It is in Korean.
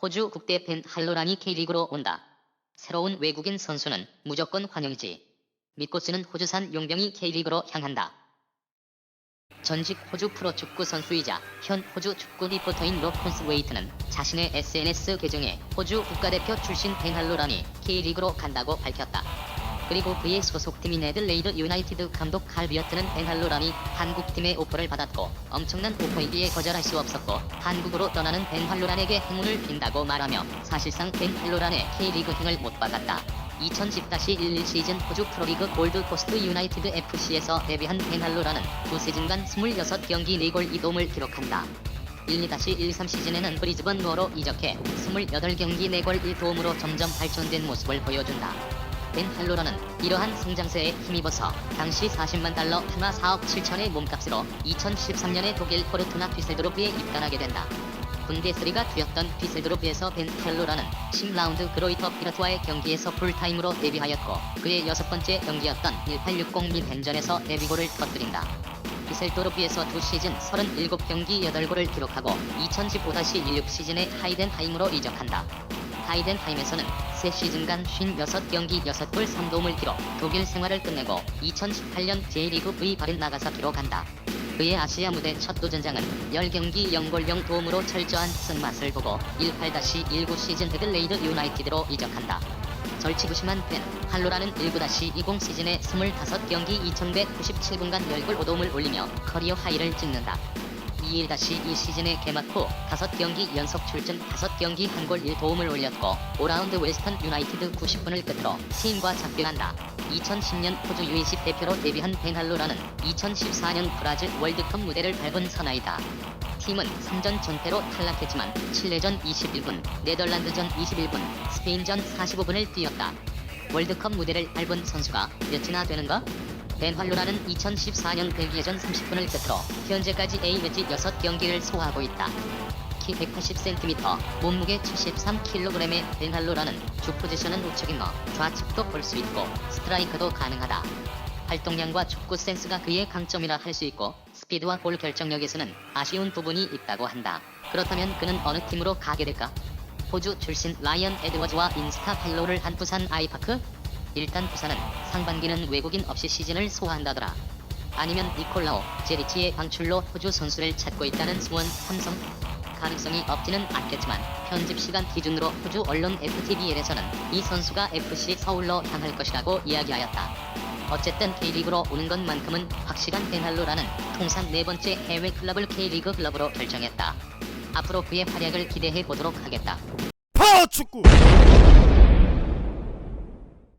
호주 국대 벤 할로란이 K리그로 온다. 새로운 외국인 선수는 무조건 환영이지. 믿고 쓰는 호주산 용병이 K리그로 향한다. 전직 호주 프로축구 선수이자 현 호주 축구 리포터인 로콘스 웨이트는 자신의 SNS 계정에 호주 국가대표 출신 벤 할로란이 K리그로 간다고 밝혔다. 그리고 그의 소속팀인 애들레이드 유나이티드 감독 칼 비어트는 벤 할로란이 한국팀의 오퍼를 받았고 엄청난 오퍼이기에 거절할 수 없었고 한국으로 떠나는 벤 할로란에게 행운을 빈다고 말하며 사실상 벤 할로란의 K리그 행을 못 받았다. 2010-11 시즌 호주 프로리그 골드코스트 유나이티드 FC에서 데뷔한 벤 할로란은 두 시즌간 26경기 4골 2도움을 기록한다. 12-13 시즌에는 브리즈번 로어로 이적해 28경기 4골 1도움으로 점점 발전된 모습을 보여준다. 벤 할로라는 이러한 성장세에 힘입어서 당시 40만 달러 하나 4억 7천의 몸값으로 2013년에 독일 포르투나 뒤셀도르프에 입단하게 된다. 분데스리가 뛰었던 뒤셀도르프에서 벤 할로라는 10라운드 그로이터 피러트와의 경기에서 풀타임으로 데뷔하였고 그의 여섯 번째 경기였던 1860 미벤전에서 데뷔골을 터뜨린다. 디셀도르프에서 두 시즌 37경기 8골을 기록하고 2015-16 시즌에 하이덴하임으로 이적한다. 하이덴하임에서는 세 시즌간 56경기 6골 3도움을 기록 독일 생활을 끝내고 2018년 J리그 V 바른 나가사키로 간다. 그의 아시아 무대 첫 도전장은 10경기 0골 0도움으로 철저한 승맛을 보고 18-19 시즌 헤들레이드 유나이티드로 이적한다. 절치부심한 펜 할로라는 19-20 시즌에 25경기 2197분간 10골 5도움을 올리며 커리어 하이를 찍는다. 21-2 시즌의 개막 후 5경기 연속 출전 5경기 한 골 1도움을 올렸고 5라운드 웨스턴 유나이티드 90분을 끝으로 팀과 작별한다. 2010년 호주 U20 대표로 데뷔한 벤할로라는 2014년 브라질 월드컵 무대를 밟은 사나이다. 팀은 3전 전패로 탈락했지만 칠레전 21분, 네덜란드전 21분, 스페인전 45분을 뛰었다. 월드컵 무대를 밟은 선수가 몇이나 되는가? 벤활로라는 2014년 벨기에전 30분을 끝으로 현재까지 A매치 6경기를 소화하고 있다. 키 180cm, 몸무게 73kg의 벤할로라는 주 포지션은 우측이며 좌측도 볼 수 있고 스트라이커도 가능하다. 활동량과 축구 센스가 그의 강점이라 할 수 있고 스피드와 볼 결정력에서는 아쉬운 부분이 있다고 한다. 그렇다면 그는 어느 팀으로 가게 될까? 호주 출신 라이언 에드워즈와 인스타 팔로우를 한 부산 아이파크? 일단 부산은 상반기는 외국인 없이 시즌을 소화한다더라. 아니면 니콜라오 제리치의 방출로 호주 선수를 찾고 있다는 수원 삼성 가능성이 없지는 않겠지만 편집 시간 기준으로 호주 언론 FTVL에서는 이 선수가 FC 서울로 향할 것이라고 이야기하였다. 어쨌든 K리그로 오는 것만큼은 확실한 벤할로라는 통산 네 번째 해외 클럽을 K리그 클럽으로 결정했다. 앞으로 그의 활약을 기대해 보도록 하겠다. 파워축구